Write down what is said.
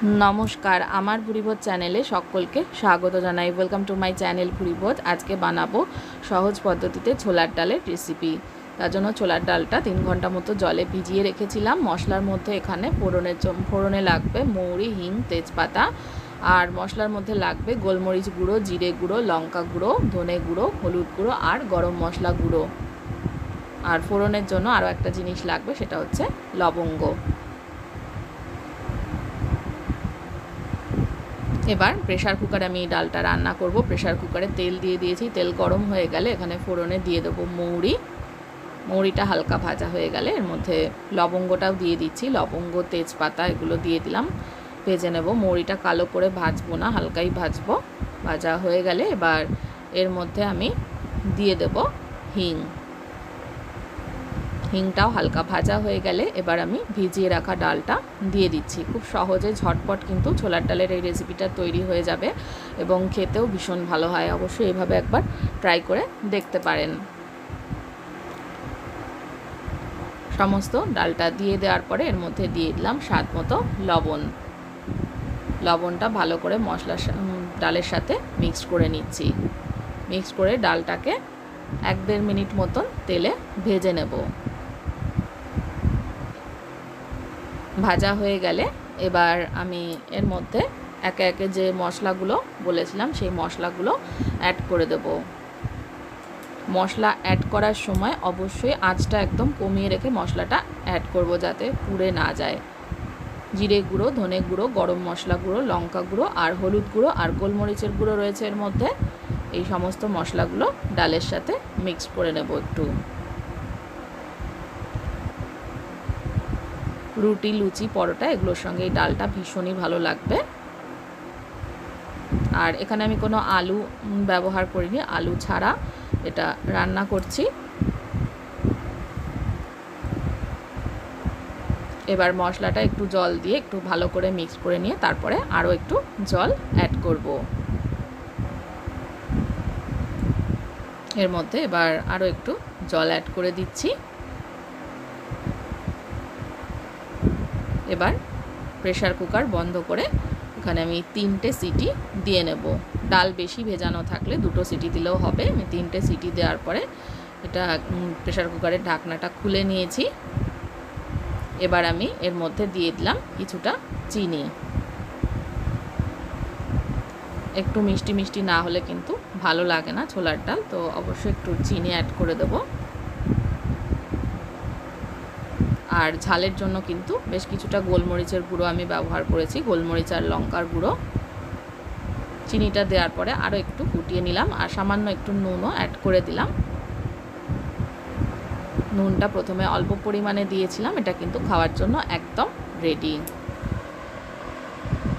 নমস্কার, আমার ভুরিবোধ চ্যানেলে সকলকে স্বাগত জানাই। ওয়েলকাম টু মাই চ্যানেল ভুরিবোধ আজকে বানাবো সহজ পদ্ধতিতে ছোলার ডালের রেসিপি তার জন্য ছোলার ডালটা তিন ঘণ্টা মতো জলে ভিজিয়ে রেখেছিলাম। মশলার মধ্যে এখানে ফোড়নের ফোড়নে লাগবে মৌরি, হিং, তেজপাতা। আর মশলার মধ্যে লাগবে গোলমরিচ গুঁড়ো, জিরে গুঁড়ো, লঙ্কা গুঁড়ো, ধনে গুঁড়ো, হলুদ গুঁড়ো আর গরম মশলা গুঁড়ো। আর ফোড়নের জন্য আরও একটা জিনিস লাগবে, সেটা হচ্ছে লবঙ্গ। এবার প্রেশার কুকারে আমি ডালটা রান্না করব। প্রেশার কুকারে তেল দিয়ে দিয়েছি। তেল গরম হয়ে গেলে এখানে ফোড়নে দিয়ে দেবো মৌরি। মৌরিটা হালকা ভাজা হয়ে গেলে এর মধ্যে লবঙ্গটাও দিয়ে দিচ্ছি। লবঙ্গ, তেজপাতা এগুলো দিয়ে দিলাম। ভেজে নেব। মৌরিটা কালো করে ভাজবো না, হালকাই ভাজবো। ভাজা হয়ে গেলে এবার এর মধ্যে আমি দিয়ে দেব হিং। হিংটাও হালকা ভাজা হয়ে গেলে এবার আমি ভিজিয়ে রাখা ডালটা দিয়ে দিচ্ছি। খুব সহজে ঝটপট কিন্তু ছোলার ডালের এই রেসিপিটা তৈরি হয়ে যাবে এবং খেতেও ভীষণ ভালো হয়। অবশ্যই এভাবে একবার ট্রাই করে দেখতে পারেন। সমস্ত ডালটা দিয়ে দেওয়ার পরে এর মধ্যে দিয়ে দিলাম স্বাদ মতো লবণ। লবণটা ভালো করে মশলার ডালের সাথে মিক্সড করে নিচ্ছি। মিক্স করে ডালটাকে এক দেড় মিনিট মতন তেলে ভেজে নেব। ভাজা হয়ে গেলে এবার আমি এর মধ্যে একে একে যে মশলাগুলো বলেছিলাম, সেই মশলাগুলো অ্যাড করে দেব। মশলা অ্যাড করার সময় অবশ্যই আঁচটা একদম কমিয়ে রেখে মশলাটা অ্যাড করব যাতে পুড়ে না যায়। জিরে গুঁড়ো, ধনে গুঁড়ো, গরম মশলা গুঁড়ো, লঙ্কা গুঁড়ো আর হলুদ গুঁড়ো আর গোলমরিচের গুঁড়ো রয়েছে এর মধ্যে। এই সমস্ত মশলাগুলো ডালের সাথে মিক্স করে নেব একটু। রুটি, লুচি, পরোটা, এগুলোর সঙ্গে এই ডালটা ভীষণই ভালো লাগবে। আর এখানে আমি কোনো আলু ব্যবহার করিনি, আলু ছাড়া এটা রান্না করছি। এবার মশলাটা একটু জল দিয়ে একটু ভালো করে মিক্স করে নিয়ে তারপরে আরও একটু জল অ্যাড করব। এর মধ্যে এবার আরও একটু জল অ্যাড করে দিচ্ছি। এবার প্রেশার কুকার বন্ধ করে এখানে আমি তিনটে সিটি দিয়ে নেব। ডাল বেশি ভেজানো থাকলে দুটো সিটি দিলেও হবে। আমি তিনটে সিটি দেওয়ার পরে এটা প্রেশার কুকারের ঢাকনাটা খুলে নিয়েছি। এবার আমি এর মধ্যে দিয়ে দিলাম কিছুটা চিনি। একটু মিষ্টি মিষ্টি না হলে কিন্তু ভালো লাগে না ছোলার ডাল, তো অবশ্যই একটু চিনি অ্যাড করে দেবো। আর ঝালের জন্য কিন্তু বেশ কিছুটা গোলমরিচের গুঁড়ো আমি ব্যবহার করেছি, গোলমরিচ আর লঙ্কার গুঁড়ো। চিনিটা দেওয়ার পরে আরও একটু ফুটিয়ে নিলাম আর সামান্য একটু নুনও অ্যাড করে দিলাম। নুনটা প্রথমে অল্প পরিমাণে দিয়েছিলাম, এটা কিন্তু খাওয়ার জন্য একদম রেডি